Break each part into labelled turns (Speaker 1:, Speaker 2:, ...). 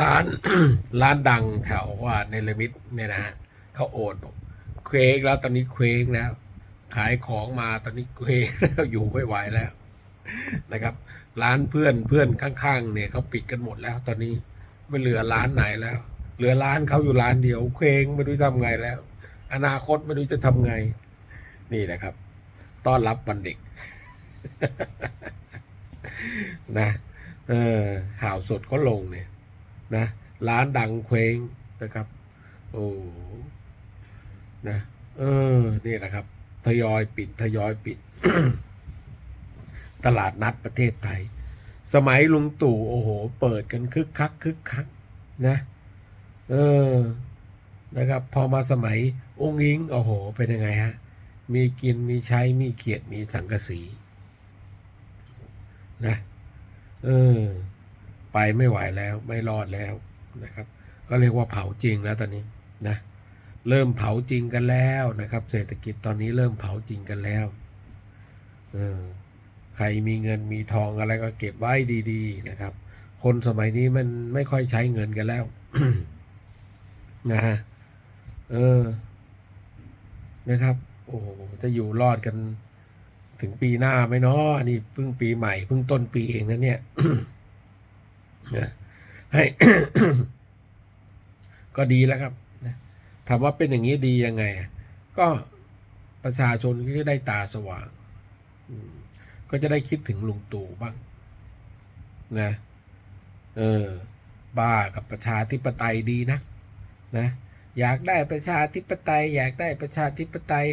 Speaker 1: ร้านร้านดังแถวว่าในลมิตเนี่ยนะฮะเขาโอดบอกเคว้งแล้วตอนนี้เคว้งแล้ว ขายของมาตอนนี้เคว้งแล้วอยู่ไม่ไหวแล้วนะครับ ร้านเพื่อนเพื่อนข้างๆ เนี่ยเขาปิดกันหมดแล้ว ตอนนี้ไม่เหลือร้านไหนแล้ว เหลือร้านเขาอยู่ร้านเดียวเคว้งไม่รู้ทำไงแล้ว อนาคตไม่รู้จะทำไง นี่นะครับ ต้อนรับวันเด็ก นะ เออข่าวสดก็ลงเนี่ย นะร้านดังเคว้งนะครับ โอ้นะเออนี่นะครับ ทยอยปิดทยอยปิด ตลาดนัดประเทศไทย สมัยลุงตู่โอ้โห เปิดกันคึกคักคึกคักนะเออนะครับ พอมาสมัยองค์ยิงโอ้โห เป็นยังไงฮะ มีกินมีใช้มีเกียรติมีสังกสีนะเออ ไปไม่ไหวแล้วไม่รอดแล้วนะครับ ก็เรียกว่าเผาจริงแล้วตอนนี้นะเริ่มเผาจริงกันแล้วนะครับ เศรษฐกิจตอนนี้เริ่มเผาจริงกันแล้วเออใครมีเงินมีทองอะไรก็เก็บไว้ดีๆนะครับ คนสมัยนี้มันไม่ค่อยใช้เงินกันแล้วนะฮะเออ นะครับ โอ้โหจะอยู่รอดกันถึงปีหน้าไหมเนาะอันนี้เพิ่งปีใหม่เพิ่งต้นปีเองนะเนี่ย ให้ก็ดีแล้วครับถามว่าเป็นอย่างนี้ดียังไงอะก็ประชาชนก็จะได้ตาสว่าง ก็จะได้คิดถึงลุงตู่บ้างนะเออบ้ากับประชาธิปไตยดีนะนะอยากได้ประชาธิปไตย อยากได้ประชาธิปไตย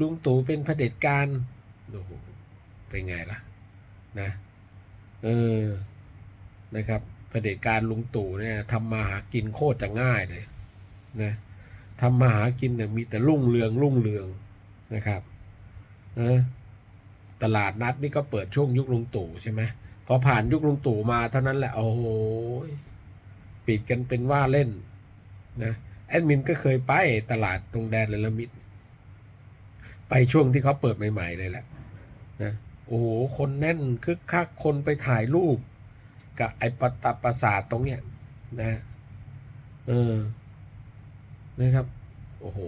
Speaker 1: ลุงตู่เป็นเผด็จการโอ้โหเป็นไงล่ะนะเออนะครับ เผด็จการลุงตู่เนี่ยทำมาหากินโคตรจะง่ายเลยนะทำมาหากินเนี่ยมีแต่รุ่งเรืองรุ่งเรืองนะครับเออตลาดนัดนี่ก็เปิดช่วงยุคลุงตู่ใช่ไหมพอผ่านยุคลุงตู่มาเท่านั้นแหละโอ้โหปิดกันเป็นว่าเล่นนะแอดมินก็เคยไปตลาดตรงแดนเรลมิดไปช่วงที่เขาเปิดใหม่ ๆ เลยแหละนะโอ้โหคนแน่นคึกคักคนไปถ่ายรูป กับไอปตประสาทตรงเนี้ยนะเออนะครับ โอ้โห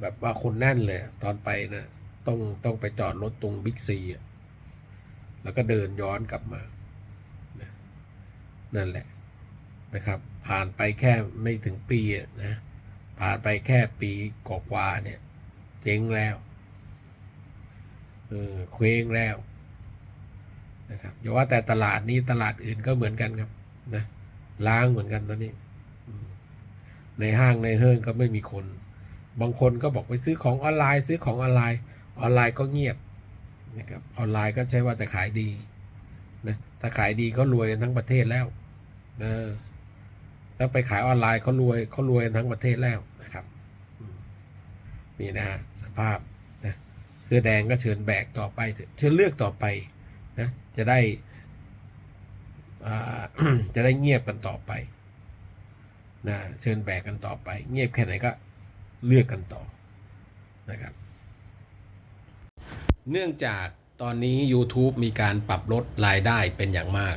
Speaker 1: แบบว่าคนแน่นเลยตอนไปนะต้องต้องไปจอดรถตรงบิ๊กซีอะแล้วก็เดินย้อนกลับมานะนั่นแหละนะครับ ผ่านไปแค่ไม่ถึงปีนะผ่านไปแค่ปีกว่าเนี่ย เจ๊งแล้วเออเคว้งแล้ว นะครับอย่าว่าแต่ตลาดนี้ตลาดอื่นก็เหมือนกันครับนะล้างเหมือนกันตอนนี้ ในห้างในเฮิร์งก็ไม่มีคน บางคนก็บอกไปซื้อของออนไลน์ ซื้อของออนไลน์ ออนไลน์ก็เงียบนะครับออนไลน์ก็ใช้ว่าจะขายดีนะถ้าขายดีเขารวยกันทั้งประเทศแล้วนะถ้าไปขายออนไลน์เขารวยเขารวยกันทั้งประเทศแล้วนะครับนี่นะฮะสภาพนะเสื้อแดงก็เชิญแบกต่อไปเถอะเชิญเลือกต่อไป นะจะได้จะได้เงียบกันต่อไปนะเชิญแบกกันต่อไป เงียบแค่ไหนก็เลือกกันต่อนะครับ เนื่องจากตอนนี้ YouTube มีการปรับลดรายได้เป็นอย่างมาก